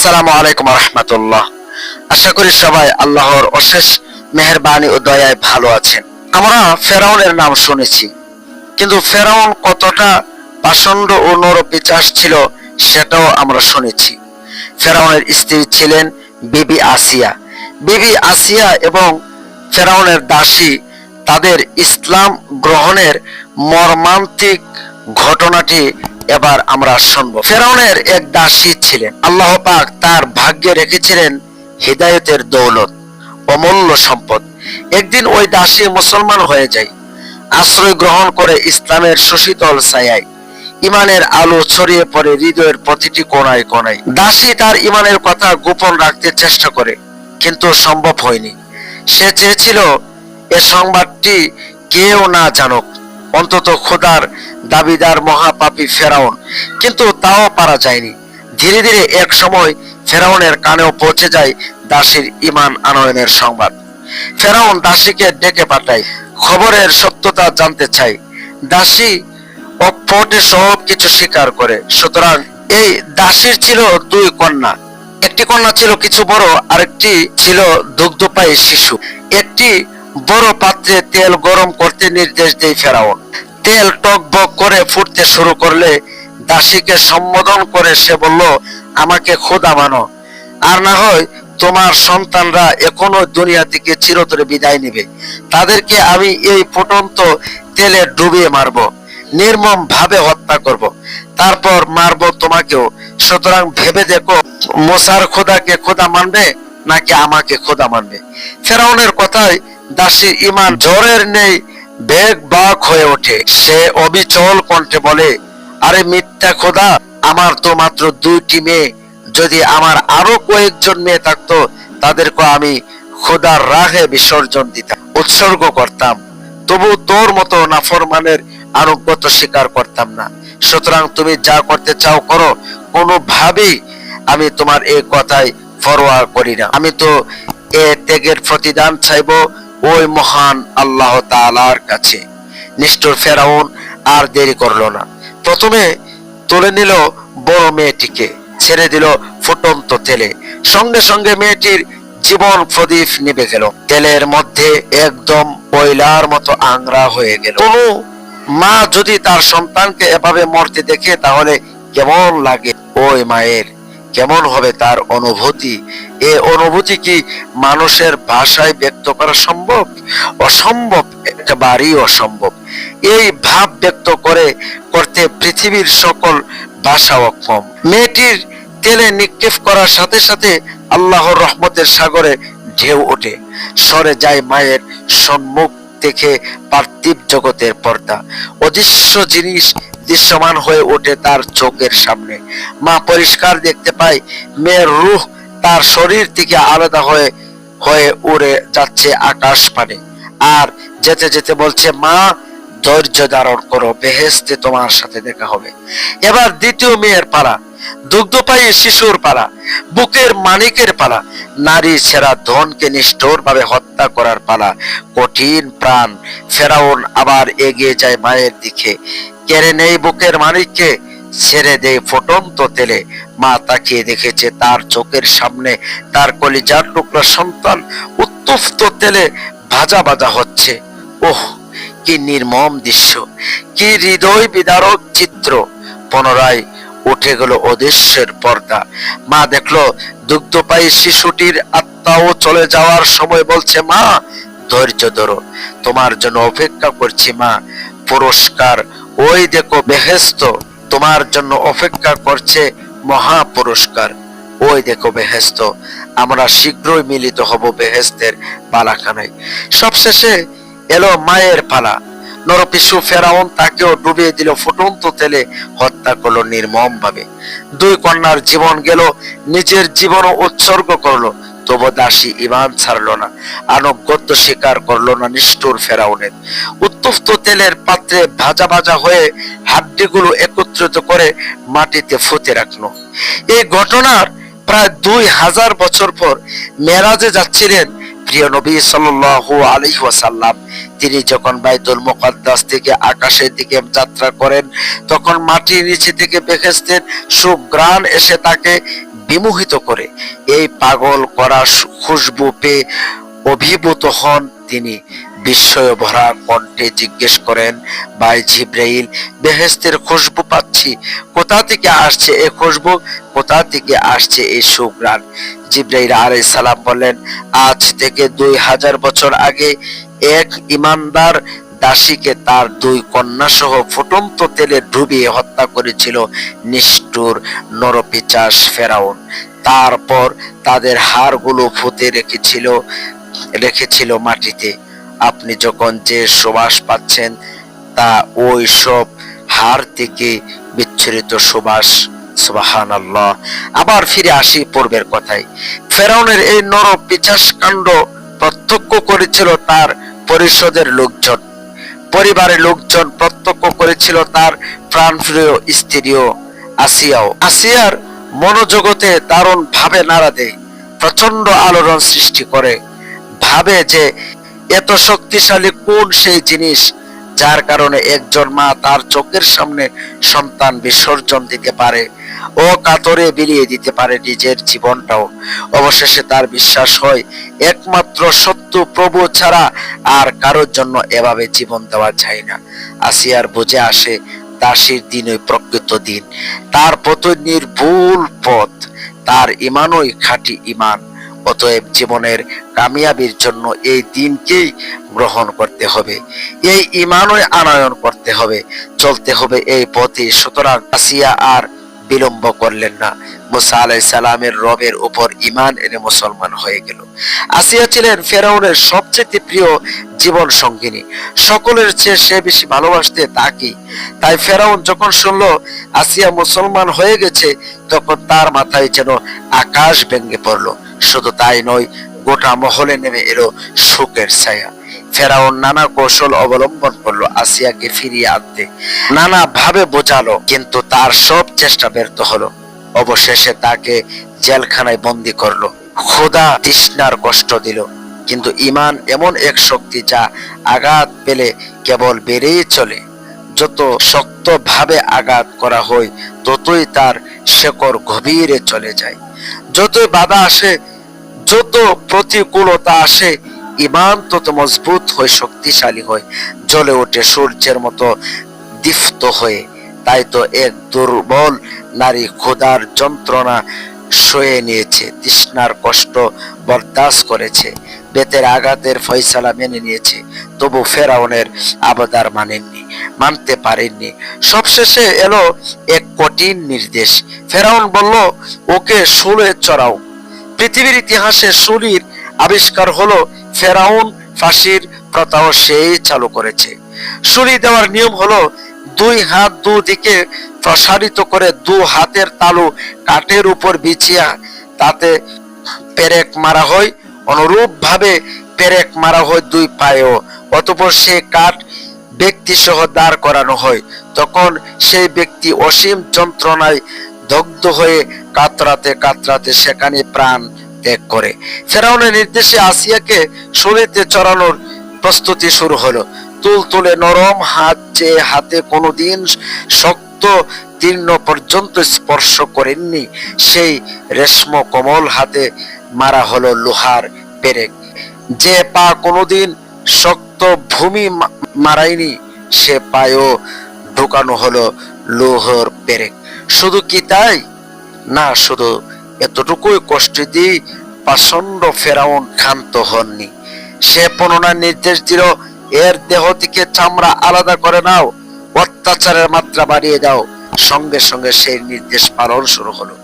আসসালামু আলাইকুম রহমতুল্লাহ আশা করি সবাই আল্লাহর অশেষ মেহরবানি ও দয়ায় ভালো আছেন। আমরা ফেরাউনের নাম শুনেছি, কিন্তু ফেরাউন কতটা পাষণ্ড ও নরপিচাস ছিল সেটাও আমরা শুনেছি। ফেরাউনের স্ত্রী ছিলেন বিবি আসিয়া। বিবি আসিয়া এবং ফেরাউনের দাসী তাদের ইসলাম গ্রহণের মর্মান্তিক ঘটনাটি এবার আমরা শুনব। ফেরাউনের এক দাসী ছিলেন। আল্লাহ পাক তার ভাগ্যে রেখেছিলেন হৃদায়তের দৌলত অমূল্য সম্পদ। একদিন ওই দাসী মুসলমান হয়ে যায়, আশ্রয় গ্রহণ করে ইসলামের সুশীতল ছায়ায়। ইমানের আলো ছড়িয়ে পড়ে হৃদয়ের প্রতিটি কোনায় কোনায় দাসী তার ইমানের কথা গোপন রাখতে চেষ্টা করে, কিন্তু সম্ভব হয়নি। সে চেয়েছিল, এ সংবাদটি কেউ না জানুক। অন্তত খোদার দাবিদার মহাপাপী ফেরাউন। কিন্তু তাও পারা যায়নি। ধীরে ধীরে এক সময় ফেরাউনের কানেও পৌঁছে যায় দাসীর ইমান আনয়নের সংবাদ। ফেরাউন দাসীকে ডেকে পাঠায়, খবরের সত্যতা জানতে চাই দাসী অপটে সব কিছু স্বীকার করে। সুতরাং এই দাসীর ছিল দুই কন্যা। একটি কন্যা ছিল কিছু বড়, আরেকটি ছিল দুগ্ধপায়ী শিশু। একটি বড় পাত্রে তেল গরম করতে নির্দেশ দেয় ফেরাউন। তেল টকবক করে ফুটতে শুরু করলে দাসীকে সম্বোধন করে সে বলল, আমাকে খোদা মানো। আর না হয় তোমার সন্তানরা এখনও দুনিয়া থেকে চিরতরে বিদায় নেবে। তাদেরকে আমি এই ফুটন্ত তেলে ডুবিয়ে মারব, নির্মম ভাবে হত্যা করব। তারপর মারব তোমাকেও। সুতরাং ভেবে দেখো, মোসার খোদাকে খোদা মানবে নাকি আমাকে খোদা মানবে? ফেরাউনের কথায় দাসী ইমান জ্বরের নেই। বেগ বাক হয়ে ওঠে। সে অবিচল কণ্ঠে বলে, আরে মিথ্যা খোদা, আমার তো মাত্র দুইটি মেয়ে। যদি আমার আরও কয়েকজন মেয়ে থাকতো, তাদেরকে আমি খোদার রাহে বিসর্জন দিতাম, উৎসর্গ করতাম। তবু তোর মতো নাফরমানের আনুগত্য স্বীকার করতাম না। সুতরাং তুমি যা করতে চাও করো। কোনোভাবেই আমি তোমার এই কথাই ফরোয়া করি না। আমি তো এ ত্যাগের প্রতিদান চাইব ওই মহান আল্লাহ তালার কাছে। নিষ্ঠুর ফেরাউন আর দেরি করল না। প্রথমে তুলে নিল বড় মেয়েটিকে, ছেড়ে দিল ফুটন্ত তেলে। সঙ্গে সঙ্গে মেয়েটির জীবন প্রদীপ নিভে গেল। তেলের মধ্যে একদম কয়লার মতো আংরা হয়ে গেল। কোনো মা যদি তার সন্তানকে এভাবে মরতে দেখে, তাহলে কেমন লাগে? ওই মায়ের কেমন হবে তার অনুভূতি? এ অনুভূতি কি মানুষের ভাষায় ব্যক্ত করা সম্ভব? অসম্ভব একেবারেই অসম্ভব। এই ভাব ব্যক্ত করে করতে পৃথিবীর সকল ভাষা অক্ষম। মেয়েটির তেলে নিক্ষেপ করার সাথে সাথে আল্লাহর রহমতের সাগরে ঢেউ ওঠে। সরে যায় মায়ের সম্মুখ থেকে পার্থিব জগতের পর্দা। অদৃশ্য জিনিস দৃশ্যমান হয়ে ওঠে তার চোখের সামনে। মা পরিষ্কার দেখতে পায়, মেয়ের রুহ তার শরীর থেকে আলাদা হয়ে হয়ে উড়ে যাচ্ছে আকাশ পানে। আর যেতে যেতে বলছে, মা, ধৈর্য ধারণ করো বেহেস্তে তোমার সাথে দেখা হবে। এবার দ্বিতীয় মেয়ের পাড়া দুগ্ধপায়ী শিশুর পাড়া বুকের মানিকের পালা, নারী ছেড়া ধনকে নিষ্ঠুর ভাবে হত্যা করার পালা, কঠিন প্রাণ, ফেরাউন আবার এগিয়ে যায় মায়ের দিকে। কেড়ে নেই বুকের মানিককে ছেড়ে দেয় ফুটন্ত তেলে। মা তাকিয়ে দেখেছে তার চোখের সামনে তার কলিজার টুকরা সন্তান উত্তপ্ত তেলে ভাজা ভাজা হচ্ছে। ওহ, কি নির্মম দৃশ্য, কি হৃদয় বিদারক চিত্র। পুনরায় উঠে গেল অদৃশ্যের পর্দা। মা দেখল দুগ্ধপায়ী শিশুটির আত্মাও চলে যাওয়ার সময় বলছে, মা, ধৈর্য ধরো, তোমার জন্য অপেক্ষা করছি মা। পুরস্কার ওই দেখো বেহেস্ত। তোমার জন্য অপেক্ষা করছে মহা পুরস্কার ওই দেখো বেহেস্ত আমরা শীঘ্রই মিলিত হব বেহেস্তের পালাখানায়। সবশেষে এলো মায়ের পালা। নরপিসু ফেরাউন তাকেও ডুবিয়ে দিল ফুটন্ত তেলে, হত্যা করল নির্মম ভাবে দুই কন্যার জীবন গেল, নিজের জীবনও উৎসর্গ করল। তবু দাসী ইমান ছাড়লো না, আনুগত্য স্বীকার করল না নিষ্ঠুর ফেরাউনের। উত্তপ্ত তেলের পাত্রে ভাজা ভাজা হয়ে হাড্ডিগুলো একত্রিত করে মাটিতে ফুতে রাখল। এই ঘটনার প্রায় দুই হাজার বছর পর মেরাজে যাচ্ছিলেন প্রিয় নবী সাল্লাল্লাহু আলাইহি ওয়াসাল্লাম। তিনি যখন বাইতুল মুকাদ্দাস থেকে আকাশের দিকে যাত্রা করেন, তখন মাটির নিচে থেকে বেহেস্তের সুগ্রাণ এসে তাকে বিমোহিত করে। এই পাগল করা খুশবু পেয়ে অভিভূত হন তিনি। বিস্ময় ভরা কণ্ঠে জিজ্ঞেস করেন, ভাই জিব্রাইল বেহেস্তের খুশবু পাচ্ছি। কোথা থেকে আসছে এ খুশবু? কোথা থেকে আসছে এই সুগ্রাণ জিব্রাইল আলাই সালাম বলেন আজ থেকে দুই হাজার বছর আগে এক ইমানদার দাসীকে তার দুই কন্যা সহ ফুটন্ত তেলে ডুবিয়ে হত্যা করেছিল নিষ্ঠুর নরপিচাস ফেরাউন। তারপর তাদের হাড়গুলো ফুতে রেখেছিল রেখেছিল মাটিতে। আপনি যখন যে সুবাস পাচ্ছেন, তা ওই সব হার থেকে বিচ্ছুরিত সুবাস সুবাহান আল্লাহ আবার ফিরে আসি পূর্বের কথায়। ফেরাউনের এই নর পিচাস কাণ্ড প্রত্যক্ষ করেছিল তার পরিষদের লোকজন। পরিবারের লোকজন প্রত্যক্ষ করেছিল তার প্রাণপ্রিয় স্ত্রীও, আসিয়াও। আসিয়ার মনোজগতে দারুণ ভাবে নাড়া দেয় প্রচণ্ড আলোড়ন সৃষ্টি করে। ভাবে যে এত শক্তিশালী কোন সেই জিনিস যার কারণে একজন মা তার চোখের সামনে সন্তান বিসর্জন দিতে পারে ও কাতরে বিলিয়ে দিতে পারে নিজের জীবনটাও। অবশেষে তার বিশ্বাস হয়, একমাত্র সত্য প্রভু ছাড়া আর কারোর জন্য এভাবে জীবন দেওয়া যায় না। আসিয়ার বুঝে আসে, দাসীর দিনই প্রকৃত দিন। তার পথ নির্ভুল পথ, তার ইমানই খাঁটি ইমান। অতএব জীবনের কামিয়াবির জন্য এই দিনকেই গ্রহণ করতে হবে। এই ইমানই আনয়ন করতে হবে, চলতে হবে এই পথে। সুতরাং আসিয়া আর বিলম্ব করলেন না। মুসা আলাই সালামের রবের উপর ইমান এনে মুসলমান হয়ে গেল। আসিয়া ছিলেন ফেরাউনের সবচেয়ে প্রিয় জীবন সঙ্গিনী। সকলের চেয়ে সে বেশি ভালোবাসতে তাকে তাই ফেরাউন যখন শুনলো আসিয়া মুসলমান হয়ে গেছে, তখন তার মাথায় যেন আকাশ ভেঙে পড়ল। শুধু তাই নয়, গোটা মহলে নেমে এলো শোকের ছায়া। ফেরাউন নানা কৌশল অবলম্বন করল আসিয়াকে ফিরিয়ে আনতে। নানা ভাবে বোঝালো, কিন্তু তার সব চেষ্টা ব্যর্থ হলো। অবশেষে তাকে জেলখানায় বন্দি করল। খোদা তৃষ্ণার কষ্ট দিল, কিন্তু ইমান এমন এক শক্তি যা আঘাত পেলে কেবল বেড়েই চলে। যত শক্ত ভাবে আঘাত করা হয়, ততই তার শেকড় গভীরে চলে যায়। যতই বাধা আসে যত প্রতিকূলতা আসে ইমান তত মজবুত হয়ে শক্তিশালী হয়, জ্বলে ওঠে সূর্যের মতো দীপ্ত হয়ে। তাই তো এক দুর্বল নারী ক্ষুধার যন্ত্রণা সয়ে নিয়েছে, তৃষ্ণার কষ্ট বরদাস্ত করেছে, বেতের আঘাতের ফয়সালা মেনে নিয়েছে, তবু ফেরাউনের আবদার মানেননি, মানতে পারেননি। সবশেষে এলো এক কঠিন নির্দেশ। ফেরাউন বলল, ওকে শুলে চড়াও। পৃথিবীর ইতিহাসে শুলির আবিষ্কার হলো ফেরাউন ফাঁসির প্রথাও সেই চালু করেছে। শুলি দেওয়ার নিয়ম হলো দুই হাত দুদিকে প্রসারিত করে দু হাতের তালু কাঠের উপর বিছিয়া তাতে পেরেক মারা হয়। অনুরূপ ভাবে পেরেক মারা হয় দুই পায়েও, অতপর সে কাঠ ব্যক্তি সহ দাঁড় করানো হয়। তখন সেই ব্যক্তি অসীম যন্ত্রণায় দগ্ধ হয়ে কাতরাতে কাতরাতে সেখানে প্রাণ ত্যাগ করে। ফেরাউনের নির্দেশে আসিয়াকে শরীরতে চড়ানোর প্রস্তুতি শুরু হলো। তুল তুলে নরম হাত যে হাতে কোনোদিন শক্ত তীর্ণ পর্যন্ত স্পর্শ করেননি। সেই রেশম কমল হাতে মারা হলো লোহার পেরেক। যে পা কোনোদিন শক্ত ভূমি মারায়নি, সে পায়েও ঢুকানো হলো লোহর পেরেক। শুধু কি তাই? না, শুধু এতটুকুই কষ্ট দিয়ে পাষণ্ড ফেরাউন ক্ষান্ত হননি। সে পুনরায় নির্দেশ দিল, এর দেহ থেকে চামড়া আলাদা করে নাও, অত্যাচারের মাত্রা বাড়িয়ে দাও। সঙ্গে সঙ্গে সেই নির্দেশ পালন শুরু হলো।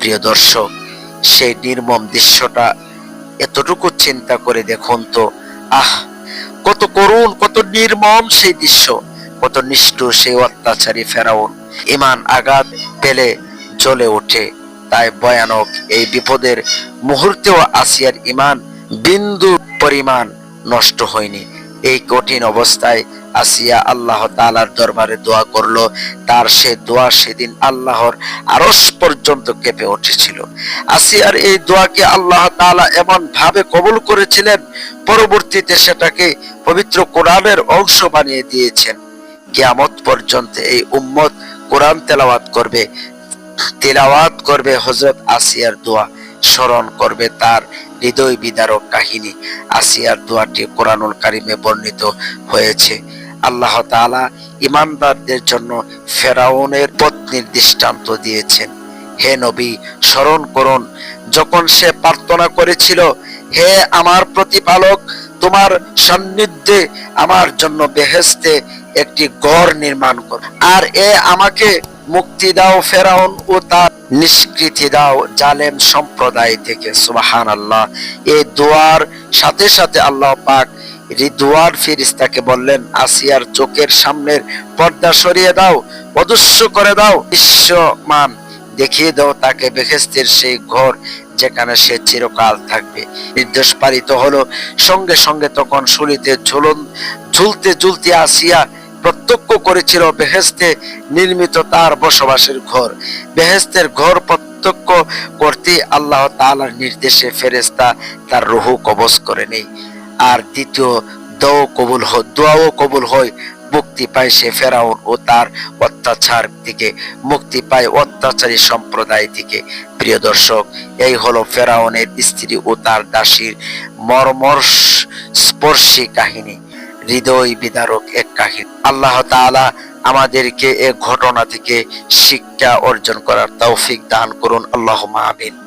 প্রিয় দর্শক, সেই নির্মম দৃশ্যটা এতটুকু চিন্তা করে দেখুন তো, আহ, কত করুণ, কত নির্মম সেই দৃশ্য, কত নিষ্ঠুর সেই অত্যাচারী ফেরাউন। ইমান আঘাত পেলে জ্বলে ওঠে। তাই ভয়ানক এই বিপদের মুহূর্তেও আসিয়ার ইমান বিন্দু পরিমাণ নষ্ট হয়নি। এই কঠিন অবস্থায় আসিয়া আল্লাহ তালার দরবারে দোয়া করল। তার সে দোয়া সেদিন আল্লাহর আরস পর্যন্ত কেঁপে উঠেছিল। আসিয়ার এই দোয়াকে আল্লাহ তাআলা এমন ভাবে কবুল করেছিলেন, পরবর্তীতে সেটাকে পবিত্র কোরআনের অংশ বানিয়ে দিয়েছেন। কিয়ামত পর্যন্ত এই উম্মত কোরআন তেলাওয়াত করবে। তিলাওয়াত করবে হজরত আসিয়ার দোয়া, স্মরণ করবে তার হৃদয় বিদারক কাহিনী। আসিয়ার দোয়াটি কোরআনুল কারিমে বর্ণিত হয়েছে। আল্লাহ তাআলা ইমানদারদের জন্য ফেরাউনের পত্নীর দৃষ্টান্ত দিয়েছেন। হে নবী, স্মরণ করুন, যখন সে প্রার্থনা করেছিল, হে আমার প্রতিপালক, তোমার সান্নিধ্যে আমার জন্য বেহেস্তে একটি গড় নির্মাণ কর। আর এ আমাকে মুক্তি দাও ফেরাউন ও তার নিষ্কৃতি দাও জালেম সম্প্রদায় থেকে সুবাহান আল্লাহ এই দোয়ার সাথে সাথে আল্লাহ পাক রিদওয়ান ফিরিস্তাকে বললেন, আসিয়ার চোখের সামনের পর্দা সরিয়ে দাও অদৃশ্য করে দাও বিশ্বমান দেখিয়ে দাও তাকে বেহেস্তের সেই ঘর যেখানে সে চিরকাল থাকবে। নির্দেশ পালিত হলো, সঙ্গে সঙ্গে তখন শুলিতে ঝুলন ঝুলতে ঝুলতে আসিয়া প্রত্যক্ষ করেছিল বেহেস্তে নির্মিত তার বসবাসের ঘর। বেহেস্তের ঘর প্রত্যক্ষ করতে আল্লাহ তাআলার নির্দেশে ফেরেস্তা তার রুহু কবজ করে নেই আর দ্বিতীয় দোয়া কবুল হয়, দোয়াও কবুল হয়, মুক্তি পায় সে ফেরাউন ও তার অত্যাচার থেকে মুক্তি পায় অত্যাচারী সম্প্রদায় থেকে প্রিয় দর্শক, এই হলো ফেরাউনের স্ত্রী ও তার দাসীর মর্মর স্পর্শী কাহিনী। হৃদয় বিদারক এক কাহিনী। আল্লাহ তাআলা আমাদেরকে এ ঘটনা থেকে শিক্ষা অর্জন করার তৌফিক দান করুন। আল্লাহ আমিন।